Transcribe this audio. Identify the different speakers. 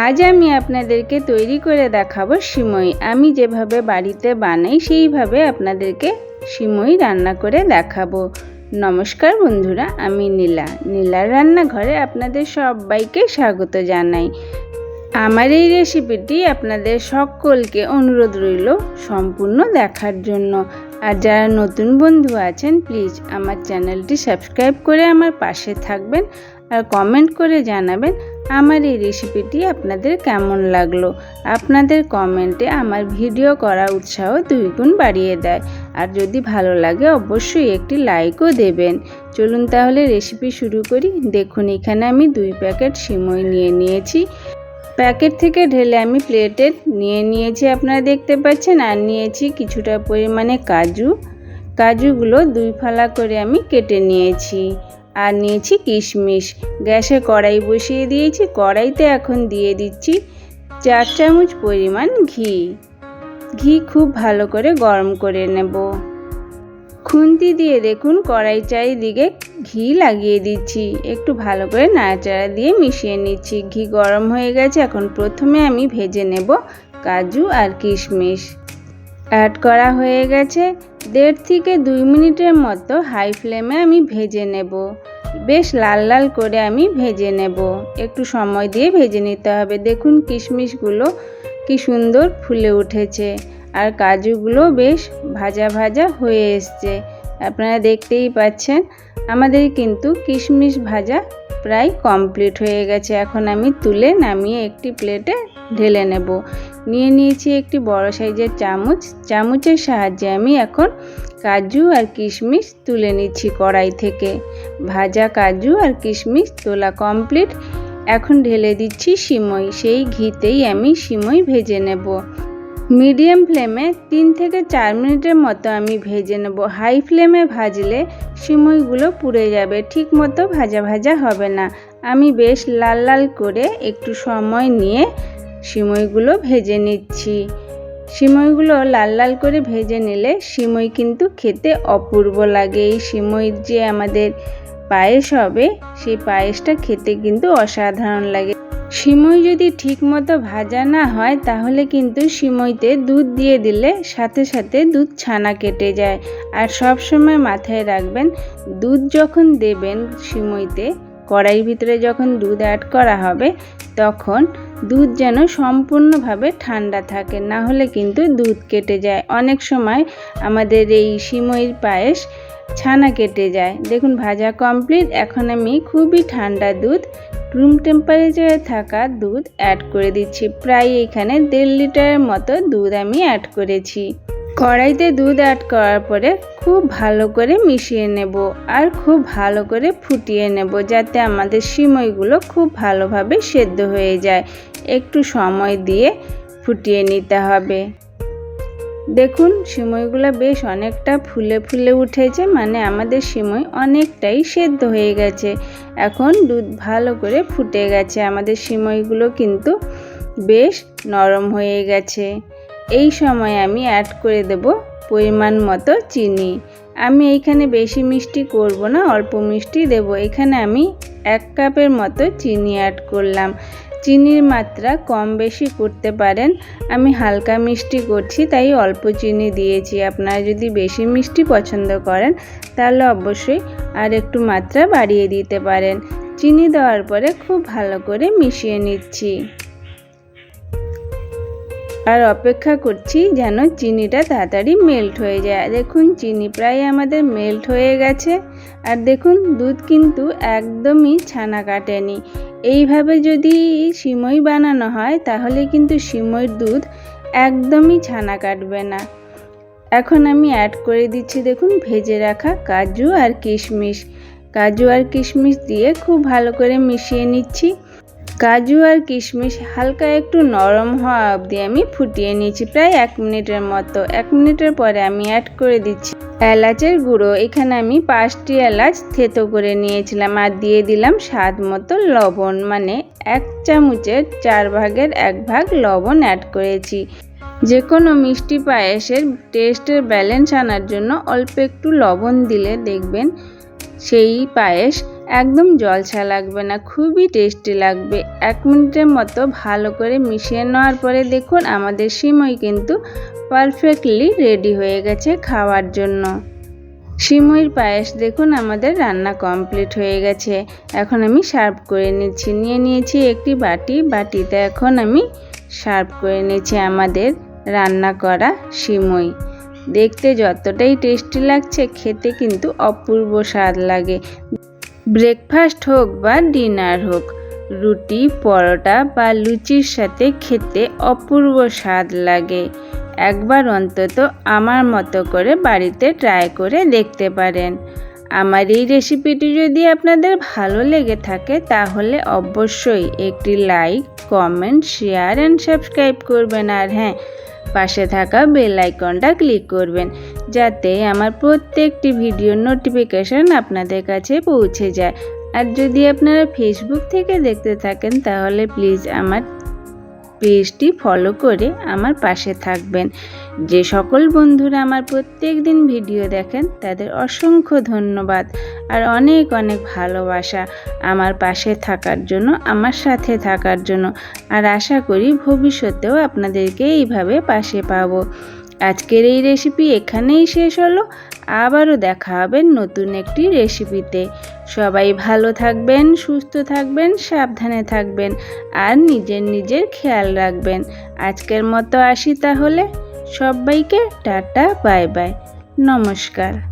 Speaker 1: আজ আমি আপনাদেরকে তৈরি করে দেখাবো সিমই। আমি যেভাবে বাড়িতে বানাই, সেইভাবে আপনাদেরকে সিমই রান্না করে দেখাবো। নমস্কার বন্ধুরা, আমি নীলা। নীলার রান্নাঘরে আপনাদের সবাইকে স্বাগত জানাই। আমার এই রেসিপিটি আপনাদের সকলকে অনুরোধ রইল সম্পূর্ণ দেখার জন্য। আর যারা নতুন বন্ধু আছেন, প্লিজ আমার চ্যানেলটি সাবস্ক্রাইব করে আমার পাশে থাকবেন আর কমেন্ট করে জানাবেন। আমার এই রেসিপিটি আপনাদের কেমন লাগল? আপনাদের কমেন্টে আমার ভিডিও করা উৎসাহ দুই গুণ বাড়িয়ে দেয়। আর যদি ভালো লাগে, অবশ্যই একটি লাইকও দেবেন। চলুন তাহলে রেসিপি শুরু করি। দেখুন, এখানে আমি দুই প্যাকেট সিমই নিয়ে নিয়েছি। প্যাকেট থেকে ঢেলে আমি প্লেটে নিয়ে নিয়েছি, আপনারা দেখতে পাচ্ছেন। আর নিয়েছি কিছুটা পরিমাণে কাজু। কাজুগুলো দুই ফালা করে আমি কেটে নিয়েছি। আর নিয়েছি কিশমিশ। গ্যাসে কড়াই বসিয়ে দিয়েছি, কড়াইতে এখন দিয়ে দিচ্ছি চার চামচ পরিমাণ ঘি। ঘি খুব ভালো করে গরম করে নেব। খুন্তি দিয়ে দেখুন, কড়াই চারিদিকে ঘি লাগিয়ে দিচ্ছি। একটু ভালো করে নাড়াচাড়া দিয়ে মিশিয়ে নিচ্ছি। ঘি গরম হয়ে গেছে, এখন প্রথমে আমি ভেজে নেব কাজু আর কিশমিশ। অ্যাড করা হয়ে গেছে। দেড় থেকে দুই মিনিটের মতো হাই ফ্লেমে আমি ভেজে নেব। বেশ লাল লাল করে আমি ভেজে নেব। একটু সময় দিয়ে ভেজে নিতে হবে। দেখুন কিশমিশগুলো কি সুন্দর ফুলে উঠেছে আর কাজুগুলো বেশ ভাজা ভাজা হয়ে এসছে। আপনারা দেখতেই পাচ্ছেন, আমাদের কিন্তু কিশমিশ ভাজা প্রায় কমপ্লিট হয়ে গেছে। এখন আমি তুলে নামিয়ে একটি প্লেটে ঢেলে নেব। নিয়ে নিয়েছি একটি বড় সাইজের চামচ। চামচের সাহায্যে আমি এখন কাজু আর কিশমিশ তুলে নিচ্ছি কড়াই থেকে। ভাজা কাজু আর কিশমিশ তোলা কমপ্লিট। এখন ঢেলে দিচ্ছি সিমই। সেই ঘিতেই আমি সিমই ভেজে নেব। মিডিয়াম ফ্লেমে তিন থেকে চার মিনিটের মতো আমি ভেজে নেব। হাই ফ্লেমে ভাজলে সিমইগুলো পুড়ে যাবে। ঠিক মতো ভাজা ভাজা হবে না। আমি বেশ লাল লাল করে একটু সময় নিয়ে সিমইগুলো ভেজে নিচ্ছি। সিমইগুলো লাল লাল করে ভেজে নিলে সিমই কিন্তু খেতে অপূর্ব লাগে। এই সিমইর যে আমাদের পায়েস হবে, সেই পায়েসটা খেতে কিন্তু অসাধারণ লাগে। সিমই যদি ঠিকমতো ভাজা না হয়, তাহলে কিন্তু সিমইতে দুধ দিয়ে দিলে সাথে সাথে দুধ ছানা কেটে যায়। আর সব সময় মাথায় রাখবেন, দুধ যখন দেবেন সিমইতে কড়াইয়ের ভিতরে যখন দুধ অ্যাড করা হবে, তখন দুধ যেন সম্পূর্ণভাবে ঠান্ডা থাকে, না হলে কিন্তু দুধ কেটে যায়। অনেক সময় আমাদের এই সিমইর পায়েস ছানা কেটে যায়। দেখুন, ভাজা কমপ্লিট এখন আমি খুবই ঠান্ডা দুধ রুম টেম্পারেচারে থাকা দুধ অ্যাড করে দিচ্ছি। প্রায় এখানে দেড় লিটারের মতো দুধ আমি অ্যাড করেছি। কড়াইতে দুধ অ্যাড করার পরে খুব ভালো করে মিশিয়ে নেব আর খুব ভালো করে ফুটিয়ে নেব যাতে আমাদের সিমইগুলো খুব ভালোভাবে সেদ্ধ হয়ে যায়। একটু সময় দিয়ে ফুটিয়ে নিতে হবে। দেখুন, সিমইগুলো বেশ অনেকটা ফুলে ফুলে উঠেছে মানে আমাদের সিমই অনেকটাই সেদ্ধ হয়ে গেছে। এখন দুধ ভালো করে ফুটে গেছে, আমাদের সিমইগুলো কিন্তু বেশ নরম হয়ে গেছে। এই সময় আমি অ্যাড করে দেব পরিমাণ মতো চিনি। আমি এইখানে বেশি মিষ্টি করব না, অল্প মিষ্টি দেব। এখানে আমি এক কাপের মতো চিনি অ্যাড করলাম। চিনির মাত্রা কম বেশি করতে পারেন। আমি হালকা মিষ্টি করছি, তাই অল্প চিনি দিয়েছি। আপনারা যদি বেশি মিষ্টি পছন্দ করেন, তাহলে অবশ্যই আর একটু মাত্রা বাড়িয়ে দিতে পারেন। চিনি দেওয়ার পরে খুব ভালো করে মিশিয়ে নিচ্ছি। আর অপেক্ষা করছি যেন চিনিটা তাড়াতাড়ি মেল্ট হয়ে যায়। দেখুন, চিনি প্রায় আমাদের মেল্ট হয়ে গেছে। আর দেখুন, দুধ কিন্তু একদমই ছানা কাটেনি। এইভাবে যদি সিমই বানানো হয়, তাহলে কিন্তু সিমইর দুধ একদমই ছানা কাটবে না। এখন আমি অ্যাড করে দিচ্ছি, দেখুন, ভেজে রাখা কাজু আর কিশমিশ। কাজু আর কিশমিশ দিয়ে খুব ভালো করে মিশিয়ে নিচ্ছি। কাজু আর কিশমিশ হালকা একটু নরম হওয়া অবধি আমি ফুটিয়ে নিয়েছি, প্রায় এক মিনিটের মতো। এক মিনিটের পরে আমি অ্যাড করে দিচ্ছি এলাচের গুঁড়ো। এখানে আমি পাঁচটি এলাচ থেতো করে নিয়েছিলাম আর দিয়ে দিলাম স্বাদ মতো লবণ। মানে এক চামচের চার ভাগের এক ভাগ লবণ অ্যাড করেছি। যে কোনো মিষ্টি পায়েসের টেস্টের ব্যালেন্স আনার জন্য অল্প একটু লবণ দিলে দেখবেন সেই পায়েস একদম জলছা লাগবে না, খুবই টেস্টি লাগবে। এক মিনিটের মতো ভালো করে মিশিয়ে নেওয়ার পরে দেখুন আমাদের সিমই কিন্তু পারফেক্টলি রেডি হয়ে গেছে খাওয়ার জন্য। সিমইর পায়েস দেখুন আমাদের রান্না কমপ্লিট হয়ে গেছে। এখন আমি সার্ভ করে নিচ্ছি, নিয়ে নিয়েছি একটি বাটি, বাটিতে এখন আমি সার্ভ করে নিয়েছি আমাদের রান্না করা সিমই। দেখতে যতটাই টেস্টি লাগছে, খেতে কিন্তু অপূর্ব স্বাদ লাগে। ব্রেকফাস্ট হোক বা ডিনার হোক, রুটি, পরোটা বা লুচির সাথে খেতে অপূর্ব স্বাদ লাগে। একবার অন্তত আমার মতো করে বাড়িতে ট্রাই করে দেখতে পারেন। আমার এই রেসিপিটি যদি আপনাদের ভালো লেগে থাকে, তাহলে অবশ্যই একটি like, comment, share and subscribe করবেন। আর হ্যাঁ পাশে থাকা বেল আইকনটা ক্লিক করবেন, যাতে আমার প্রত্যেকটি ভিডিওর নোটিফিকেশান আপনাদের কাছে পৌঁছে যায়। আর যদি আপনারা ফেসবুক থেকে দেখতে থাকেন, তাহলে প্লিজ আমার পেজটি ফলো করে আমার পাশে থাকবেন। যে সকল বন্ধুরা আমার প্রত্যেক দিন ভিডিও দেখেন, তাদের অসংখ্য ধন্যবাদ আর অনেক অনেক ভালোবাসা আমার পাশে থাকার জন্য, আমার সাথে থাকার জন্য। আর আশা করি ভবিষ্যতেও আপনাদেরকে এইভাবে পাশে পাবো। আজকের এই রেসিপি এখানেই শেষ হলো। আবারও দেখা হবে নতুন একটি রেসিপিতে সবাই ভালো থাকবেন, সুস্থ থাকবেন, সাবধানে থাকবেন আর নিজের নিজের খেয়াল রাখবেন। আজকের মতো আসি তাহলে। সবাইকে টাটা, বাই বাই। নমস্কার।